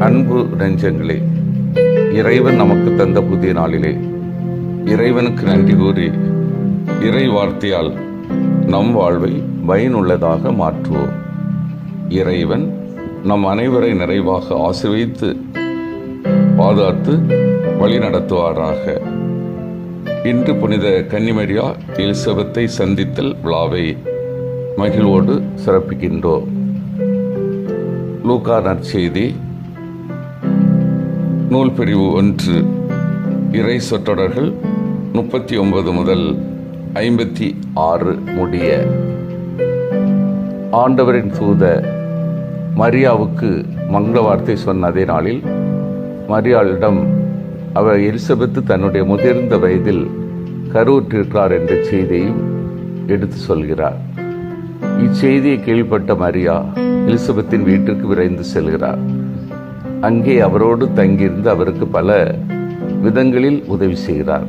அன்பு நெஞ்சங்களே இறைவன் நமக்கு தந்த புதிய நாளிலே இறைவனுக்கு நன்றி கூறி இறை வார்த்தையால் நம் வாழ்வை பயனுள்ளதாக மாற்றுவோம். இறைவன் நம் அனைவரை நிறைவாக ஆசிர்வதித்து பாதுகாத்து வழிநடத்துவாராக. இன்று புனித கன்னிமரியா எலிசபெத்தை சந்தித்தல் விழாவை மகிழ்வோடு சிறப்பிக்கின்றோம். லூகா நற்செய்தி நூல் பிரிவு ஒன்று. இறை சொற்றொடர்கள் முப்பத்தி ஒன்பது முதல் ஐம்பத்தி ஆறு முடிய. ஆண்டவரின் தூத மரியாவுக்கு மங்கள வார்த்தை சொன்ன அதே நாளில் மரியாளிடம் அவர் எலிசபெத்து தன்னுடைய முதிர்ந்த வயதில் கருவுற்றிருக்கிறார் என்ற செய்தியையும் எடுத்து சொல்கிறார். இச்செய்தியை கேள்விப்பட்ட மரியா எலிசபெத்தின் வீட்டிற்கு விரைந்து செல்கிறார். அங்கே அவரோடு தங்கியிருந்து அவருக்கு பல விதங்களில் உதவி செய்கிறார்.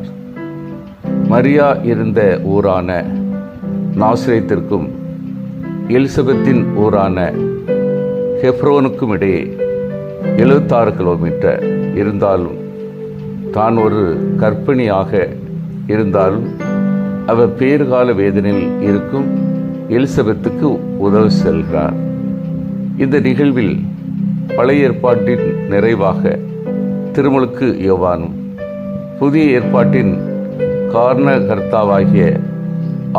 மரியா இருந்த ஊரான நாசிரியத்திற்கும் எலிசபெத்தின் ஊரான ஹெப்ரோனுக்கும் இடையே எழுபத்தாறு கிலோமீட்டர் இருந்தாலும் தான் ஒரு கற்பிணியாக இருந்தாலும் அவர் பேறுகால வேதனையில் இருக்கும் எலிசபெத்துக்கு உதவி செல்கிறார். இந்த நிகழ்வில் பழைய ஏற்பாட்டின் நிறைவாக திருமுழுக்கு யோவானும் புதிய ஏற்பாட்டின் காரணகர்த்தாவாகிய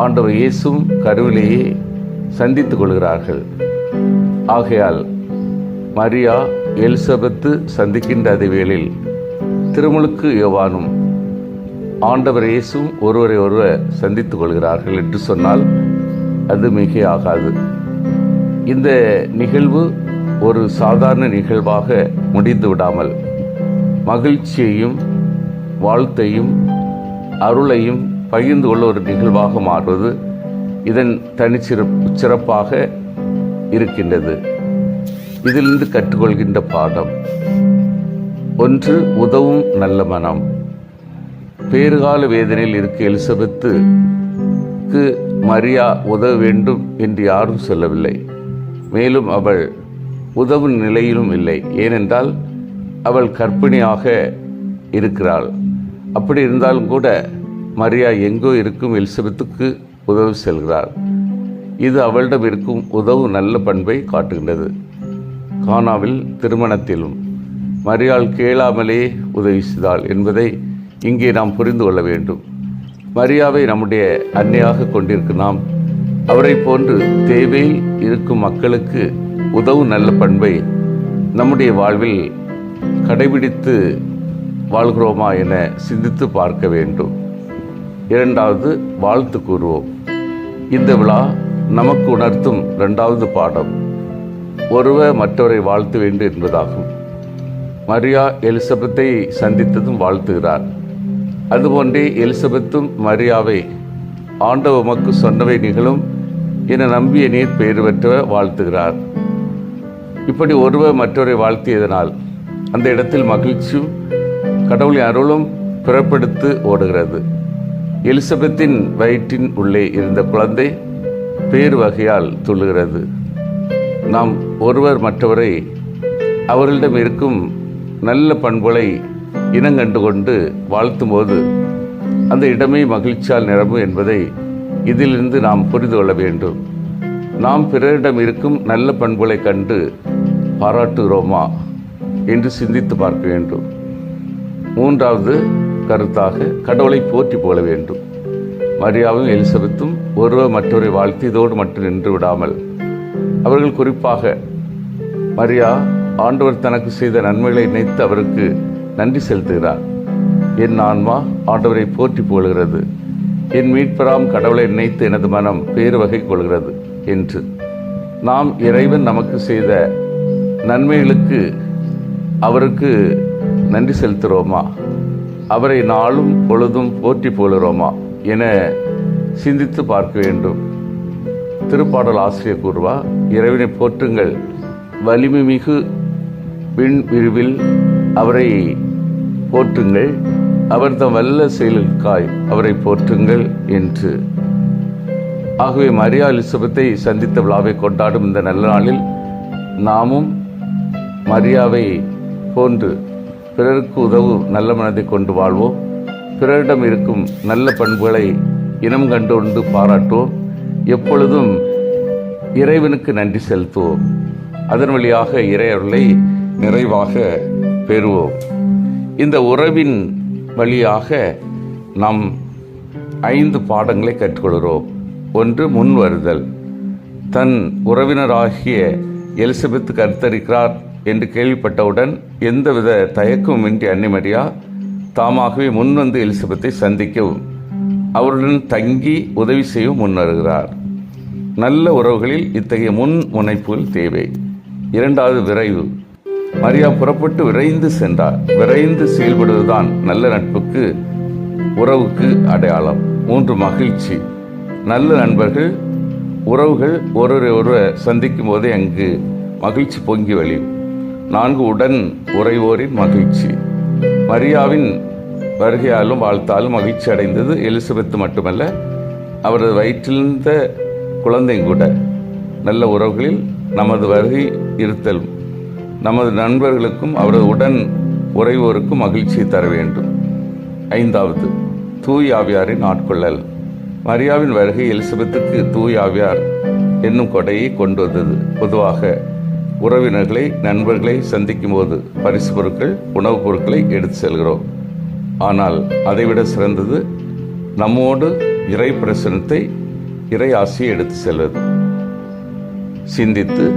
ஆண்டவர் இயேசும் கருவிலேயே சந்தித்துக் கொள்கிறார்கள். ஆகையால் மரியா எலிசபெத்து சந்திக்கின்ற அதே வேளையில் திருமுழுக்கு யோவானும் ஆண்டவர் இயேசும் ஒருவரை ஒருவர் சந்தித்துக் கொள்கிறார்கள் என்று சொன்னால் அது மிகையாகாது. இந்த நிகழ்வு ஒரு சாதாரண நிகழ்வாக முடிந்து விடாமல் மகிழ்ச்சியையும் வாழ்த்தையும் அருளையும் பகிர்ந்து கொள்ள ஒரு நிகழ்வாக மாறுவது இதன் தனிச்சிறப்பு சிறப்பாக இருக்கின்றது. இதிலிருந்து கற்றுக்கொள்கின்ற பாடம். ஒன்று உதவும் நல்ல மனம். பேறுகால வேதனையில் இருக்க எலிசபெத்துக்கு மரியா உதவ வேண்டும் என்று யாரும் சொல்லவில்லை. மேலும் அவள் உதவும் நிலையிலும் இல்லை. ஏனென்றால் அவள் கர்ப்பிணியாக இருக்கிறாள். அப்படி இருந்தாலும் கூட மரியா எங்கோ இருக்கும் எலிசபெத்துக்கு உதவி செல்கிறாள். இது அவளிடம் இருக்கும் உதவு நல்ல பண்பை காட்டுகின்றது. கானாவில் திருமணத்திலும் மரியாள் கேளாமலே உதவி செய்தாள் என்பதை இங்கே நாம் புரிந்து கொள்ள வேண்டும். மரியாவை நம்முடைய அன்னையாக கொண்டிருக்க நாம் அவரை போன்று தேவையில் இருக்கும் மக்களுக்கு உதவும் நல்ல பண்பை நம்முடைய வாழ்வில் கடைபிடித்து வாழ்கிறோமா என சிந்தித்து பார்க்க வேண்டும். இரண்டாவது வாழ்த்து கூறுவோம். இந்த விழா நமக்கு உணர்த்தும் இரண்டாவது பாடம். ஒருவர் மற்றவரை வாழ்த்து வேண்டும் என்பதாகும். மரியா எலிசபெத்தை சந்தித்ததும் வாழ்த்துகிறார். அதுபோன்றே எலிசபெத்தும் மரியாவை ஆண்டவ உமக்கு சொன்னவை நிகழும் என நம்பிய நீர் பெயர் பெற்றவர் வாழ்த்துகிறார். இப்படி ஒருவர் மற்றவரை வாழ்த்தியதனால் அந்த இடத்தில் மகிழ்ச்சியும் கடவுளின் அருளும் பிறப்படுத்து ஓடுகிறது. எலிசபெத்தின் வயிற்றின் உள்ளே இருந்த குழந்தை பேர் வகையால் துள்ளுகிறது. நாம் ஒருவர் மற்றவரை அவர்களிடம் இருக்கும் நல்ல பண்புகளை இனங்கண்டு கொண்டு வாழ்த்தும்போது அந்த இடமே மகிழ்ச்சியால் நிரம்பும் என்பதை இதிலிருந்து நாம் புரிந்து கொள்ள வேண்டும். நாம் பிறரிடம் இருக்கும் நல்ல பண்புகளை கண்டு பாராட்டுகிறோமா என்று சிந்தித்து பார்க்க வேண்டும். மூன்றாவது கருத்தாக கடவுளை போற்றி போல வேண்டும். மரியாவும் எலிசபெத்தும் ஒருவர் மற்றவரை வாழ்த்தி இதோடு மட்டும் நின்று விடாமல் அவர்கள் குறிப்பாக மரியா ஆண்டவர் தனக்கு செய்த நன்மைகளை நினைத்து அவருக்கு நன்றி செலுத்துகிறார். என் ஆன்மா ஆண்டவரை போற்றி போலுகிறது என் மீட்பராம் கடவுளை நினைத்து எனது மனம் பேறு வகை கொள்கிறது என்று. நாம் இறைவன் நமக்கு செய்த நன்மைகளுக்கு அவருக்கு நன்றி செலுத்துகிறோமா? அவரை நாளும் பொழுதும் போற்றி போலுகிறோமா என சிந்தித்து பார்க்க வேண்டும். திருப்பாடல் ஆசிரியர் கூறுவா இறைவனை போற்றுங்கள். வலிமை மிகு விண் விரிவில் அவரை போற்றுங்கள். அவர் தம் வல்ல செயலுக்காய் அவரை போற்றுங்கள் என்று. ஆகவே மரியா எலிசபெத்தை சந்தித்த விழாவை கொண்டாடும் இந்த நல்ல நாளில் நாமும் மரியாவை போன்று பிறருக்கு உதவும் நல்ல மனதை கொண்டு வாழ்வோம். பிறரிடம் இருக்கும் நல்ல பண்புகளை இனம் கண்டு பாராட்டுவோம். எப்பொழுதும் இறைவனுக்கு நன்றி செலுத்துவோம். அதன் வழியாக இறையருளை நிறைவாக பெறுவோம். இந்த உறவின் வழியாக நாம் ஐந்து பாடங்களை கற்றுக்கொள்கிறோம். ஒன்று முன் வருதல் தன் உறவினராகிய எலிசபெத் கருத்தரிக்கிறார். என்று கேள்விப்பட்டவுடன் எந்தவித தயக்கமுமின்றி அன்னிமரியா தாமாகவே முன்வந்து எலிசபெத்தை சந்திக்கவும் அவருடன் தங்கி உதவி செய்யவும் முன்வருகிறார் நல்ல உறவுகளில் இத்தகைய முன் முனைப்புகள் தேவை. இரண்டாவது விரைவு. மரியா புறப்பட்டு விரைந்து சென்றார். விரைந்து செயல்படுவதுதான் நல்ல நட்புக்கு உறவுக்கு அடையாளம். மூன்று மகிழ்ச்சி. நல்ல நண்பர்கள் உறவுகள் ஒருவரை ஒருவர் சந்திக்கும் போதே அங்கு மகிழ்ச்சி பொங்கி வழியும். நான்கு உடன் உறைவோரின் மகிழ்ச்சி. மரியாவின் வருகையாலும் வாழ்த்தாலும் மகிழ்ச்சி அடைந்தது எலிசபெத் மட்டுமல்ல அவரது வயிற்றிலிருந்த குழந்தையும் கூட. நல்ல உறவுகளில் நமது வருகை இருத்தல் நமது நண்பர்களுக்கும் அவரது உடன் உறைவோருக்கும் மகிழ்ச்சியை தர வேண்டும். ஐந்தாவது தூய் ஆவியாரின் ஆட்கொள்ளல். மரியாவின் வருகை எலிசபெத்துக்கு தூய் ஆவியார் என்னும் கொடையை கொண்டு வந்தது. பொதுவாக உறவினர்களை நண்பர்களை சந்திக்கும் போது பரிசு பொருட்கள் உணவுப் பொருட்களை எடுத்து செல்கிறோம். ஆனால் அதைவிட சிறந்தது நம்மோடு இறை பிரசனத்தை இறை ஆசையை எடுத்து செல்வது. சிந்தித்து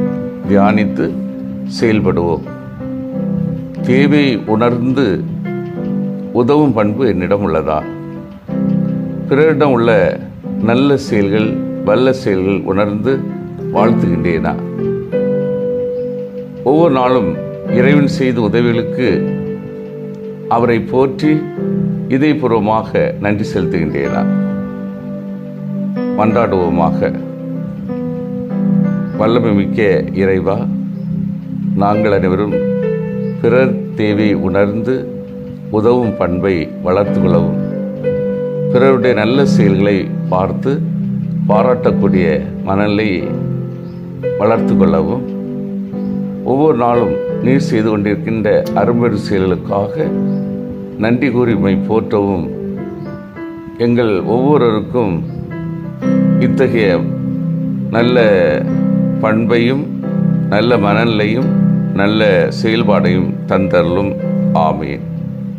தியானித்து செயல்படுவோம். தேவை உணர்ந்து உதவும் பண்பு என்னிடம் உள்ளதா? பிறரிடம் உள்ள நல்ல செயல்கள் வல்ல செயல்கள் உணர்ந்து வாழ்த்துகின்றேனா? ஒவ்வொரு நாளும் இறைவன் செய்த உதவிகளுக்கு அவரை போற்றி இதயபூர்வமாக நன்றி செலுத்துகின்றேனா? மன்றாடுவோமாக. வல்லமை மிக்க இறைவா நாங்கள் அனைவரும் பிறர் தேவை உணர்ந்து உதவும் பண்பை வளர்த்து கொள்ளவும் பிறருடைய நல்ல செயல்களை பார்த்து பாராட்டக்கூடிய மனநிலை வளர்த்து கொள்ளவும் ஒவ்வொரு நாளும் நீர் செய்து கொண்டிருக்கின்ற அரும்பெரு செயல்களுக்காக நன்றி கூறிமை போற்றவும். எங்கள் ஒவ்வொருவருக்கும் இத்தகைய நல்ல பண்பையும் நல்ல மனநிலையும் நல்ல செயல்பாடையும் தந்தருளும். ஆமேன்.